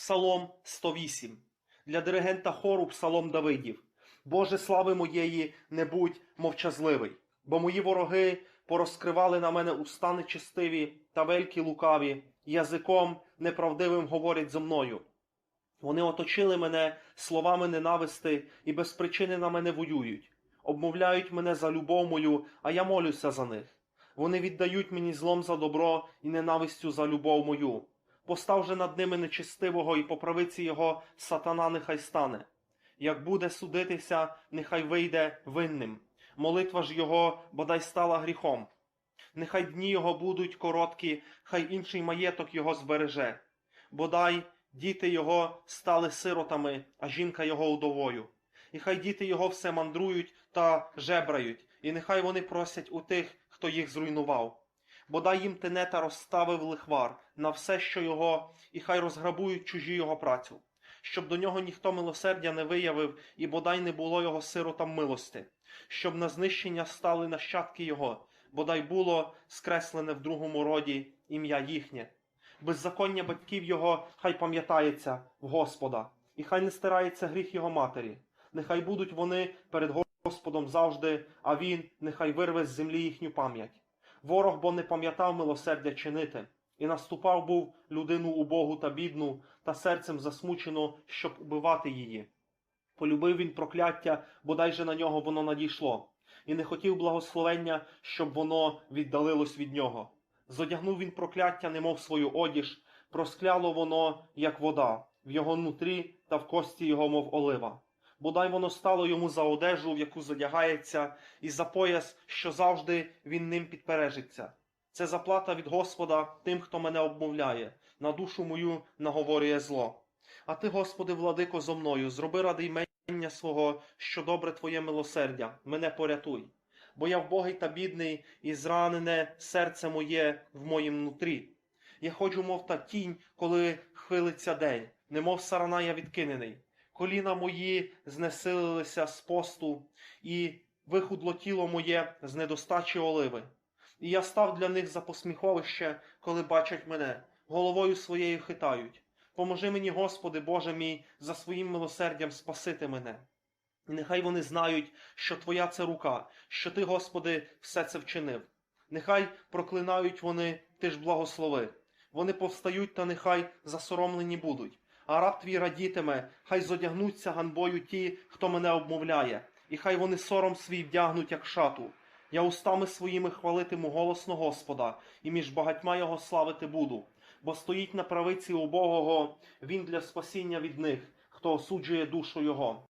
Псалом 108. Для диригента хору Псалом Давидів. Боже слави моєї, не будь мовчазливий, бо мої вороги порозкривали на мене уста нечестиві та велькі лукаві, язиком неправдивим говорять зо мною. Вони оточили мене словами ненависти і без причини на мене воюють, обмовляють мене за любов мою, а я молюся за них. Вони віддають мені злом за добро і ненавистю за любов мою. Постав же над ними нечестивого і по правиці його сатана нехай стане. Як буде судитися, нехай вийде винним. Молитва ж його бодай стала гріхом. Нехай дні його будуть короткі, хай інший маєток його збереже. Бодай діти його стали сиротами, а жінка його удовою. І хай діти його все мандрують та жебрають, і нехай вони просять у тих, хто їх зруйнував. Бодай їм тенета розставив лихвар на все, що його, і хай розграбують чужі його працю, щоб до нього ніхто милосердя не виявив, і бодай не було його сиротам милости, щоб на знищення стали нащадки його, бодай було скреслене в другому роді ім'я їхнє. Беззаконня батьків його хай пам'ятається в Господа, і хай не стирається гріх його матері. Нехай будуть вони перед Господом завжди, а він нехай вирве з землі їхню пам'ять. Ворог бо не пам'ятав милосердя чинити, і наступав був людину убогу та бідну, та серцем засмучено, щоб убивати її. Полюбив він прокляття, бодай же на нього воно надійшло, і не хотів благословення, щоб воно віддалилось від нього. Зодягнув він прокляття, немов свою одіж, проскляло воно, як вода, в його нутрі та в кості його, мов олива. Бодай воно стало йому за одежу, в яку задягається, і за пояс, що завжди він ним підпережиться. Це заплата від Господа тим, хто мене обмовляє, на душу мою наговорює зло. А ти, Господи, владико, зо мною, зроби ради ймення свого, що добре твоє милосердя, мене порятуй. Бо я вбогий та бідний, і зранене серце моє в моїм нутрі. Я ходжу, мов та тінь, коли хвилиться день, немов сарана я відкинений. Коліна мої знесилилися з посту, і вихудло тіло моє з недостачі оливи. І я став для них за посміховище, коли бачать мене, головою своєю хитають. Поможи мені, Господи, Боже мій, за своїм милосердям спасити мене. І нехай вони знають, що Твоя це рука, що Ти, Господи, все це вчинив. Нехай проклинають вони, Ти ж благослови. Вони повстають, та нехай засоромлені будуть. А раб твій радітиме, хай зодягнуться ганбою ті, хто мене обмовляє, і хай вони сором свій вдягнуть, як шату. Я устами своїми хвалитиму голосно Господа, і між багатьма його славити буду, бо стоїть на правиці убогого він для спасіння від них, хто осуджує душу його.